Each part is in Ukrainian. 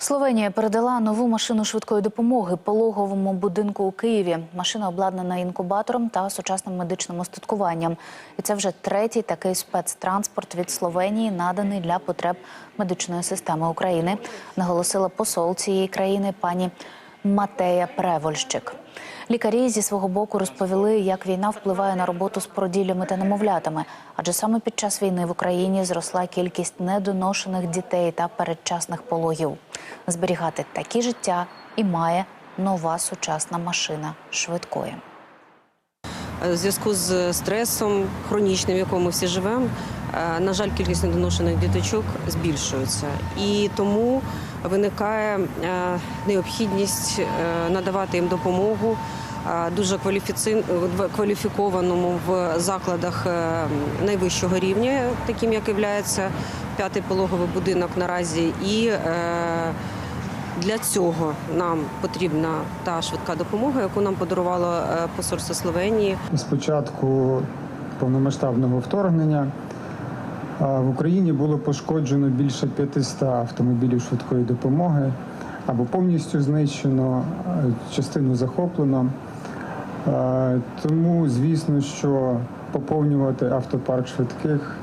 Словенія передала нову машину швидкої допомоги пологовому будинку у Києві. Машина обладнана інкубатором та сучасним медичним остаткуванням. І це вже третій такий спецтранспорт від Словенії, наданий для потреб медичної системи України, наголосила посол цієї країни пані Матея Превольщик. Лікарі зі свого боку розповіли, як війна впливає на роботу з породіллями та немовлятами, адже саме під час війни в Україні зросла кількість недоношених дітей та передчасних пологів. Зберігати такі життя і має нова сучасна машина швидкої. У зв'язку з стресом хронічним, в якому всі живемо, е, на жаль, кількість недоношених діточок збільшується. І тому виникає е, необхідність е, надавати їм допомогу е, дуже кваліфікованому в закладах найвищого рівня, таким як є п'ятий пологовий будинок наразі. І для цього нам потрібна та швидка допомога, яку нам подарувало посольство Словенії. З початку повномасштабного вторгнення в Україні було пошкоджено більше 500 автомобілів швидкої допомоги або повністю знищено, частину захоплено. Тому, звісно, що поповнювати автопарк швидких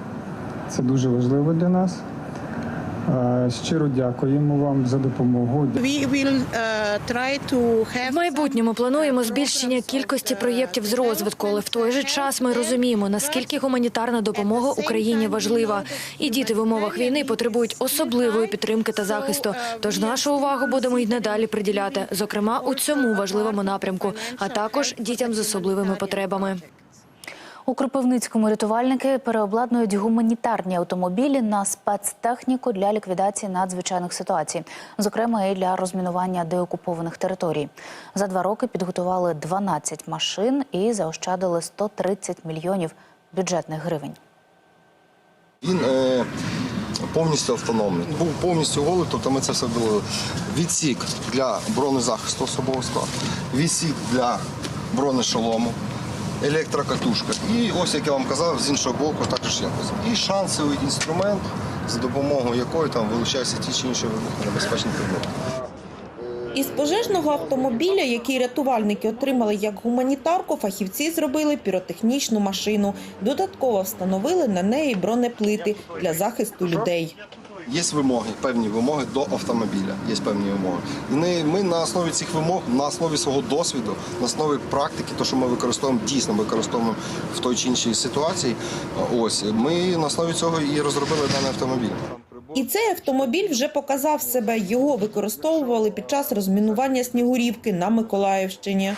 це дуже важливо для нас. Щиро дякуємо вам за допомогу. Uh, В майбутньому плануємо збільшення кількості проєктів з розвитку, але в той же час ми розуміємо, наскільки гуманітарна допомога Україні важлива, і діти в умовах війни потребують особливої підтримки та захисту. Тож нашу увагу будемо й надалі приділяти, зокрема у цьому важливому напрямку, а також дітям з особливими потребами. У Кропивницькому рятувальники переобладнують гуманітарні автомобілі на спецтехніку для ліквідації надзвичайних ситуацій, зокрема і для розмінування деокупованих територій. За два роки підготували 12 машин і заощадили 130 мільйонів бюджетних гривень. Він е, повністю автономний. Був повністю голий, тобто ми це все робили. Відсік для бронезахисту особового складу, відсік для бронешолому, електрокатушка. І ось, як я вам казав, з іншого боку також якось. І шансовий інструмент, за допомогою якої там вилучаються ті чи інші вибухонебезпечні предмети. із пожежного автомобіля, який рятувальники отримали як гуманітарку, фахівці зробили піротехнічну машину. Додатково встановили на неї бронеплити для захисту людей. Є вимоги, певні вимоги до автомобіля. Є певні вимоги. І ми, на основі цих вимог, на основі свого досвіду, на основі практики, то що ми використовуємо, дійсно використовуємо в той чи іншій ситуації. Ось ми на основі цього і розробили даний автомобіль. І цей автомобіль вже показав себе. Його використовували під час розмінування Снігурівки на Миколаївщині.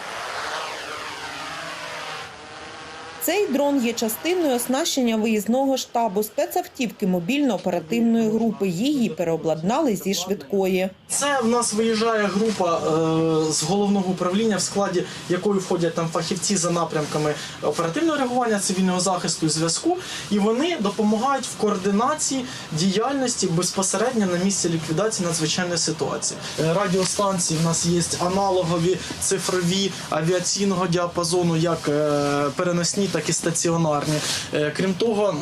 Цей дрон є частиною оснащення виїзного штабу спецавтівки мобільно-оперативної групи. Її переобладнали зі швидкої. Це в нас виїжджає група е, з головного управління, в складі якої входять там фахівці за напрямками оперативного реагування, цивільного захисту і зв'язку, і вони допомагають в координації діяльності безпосередньо на місці ліквідації надзвичайної ситуації. Е, Радіостанції в нас є аналогові цифрові авіаційного діапазону, як е, переносні, так і стаціонарні. Е, Крім того,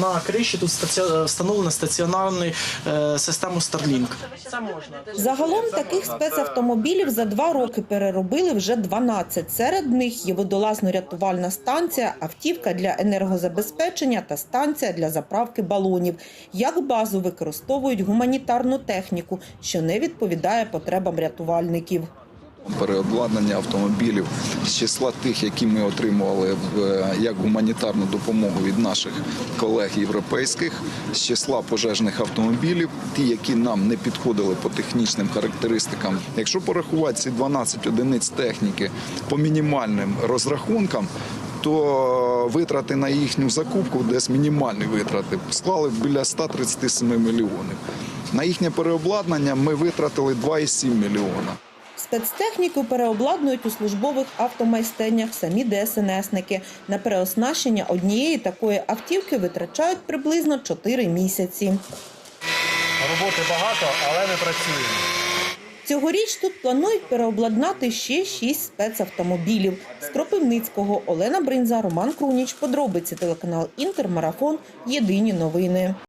на криші тут стаці- встановлена стаціонарна е, система Starlink. Це можна. Загалом таких спецавтомобілів за два роки переробили вже 12. Серед них є водолазно-рятувальна станція, автівка для енергозабезпечення та станція для заправки балонів. Як базу використовують гуманітарну техніку, що не відповідає потребам рятувальників. Переобладнання автомобілів з числа тих, які ми отримували е, як гуманітарну допомогу від наших колег європейських, з числа пожежних автомобілів, ті, які нам не підходили по технічним характеристикам. Якщо порахувати ці 12 одиниць техніки по мінімальним розрахункам. То витрати на їхню закупку, десь мінімальні витрати, склали біля 137 мільйонів. На їхнє переобладнання ми витратили 2,7 мільйона. Спецтехніку переобладнують у службових автомайстернях самі ДСНСники. На переоснащення однієї такої автівки витрачають приблизно 4 місяці. Роботи багато, але ми працюємо. Цьогоріч тут планують переобладнати ще шість спецавтомобілів. З Кропивницького Олена Бринза, Роман Круніч. Подробиці телеканал Інтермарафон. Єдині новини.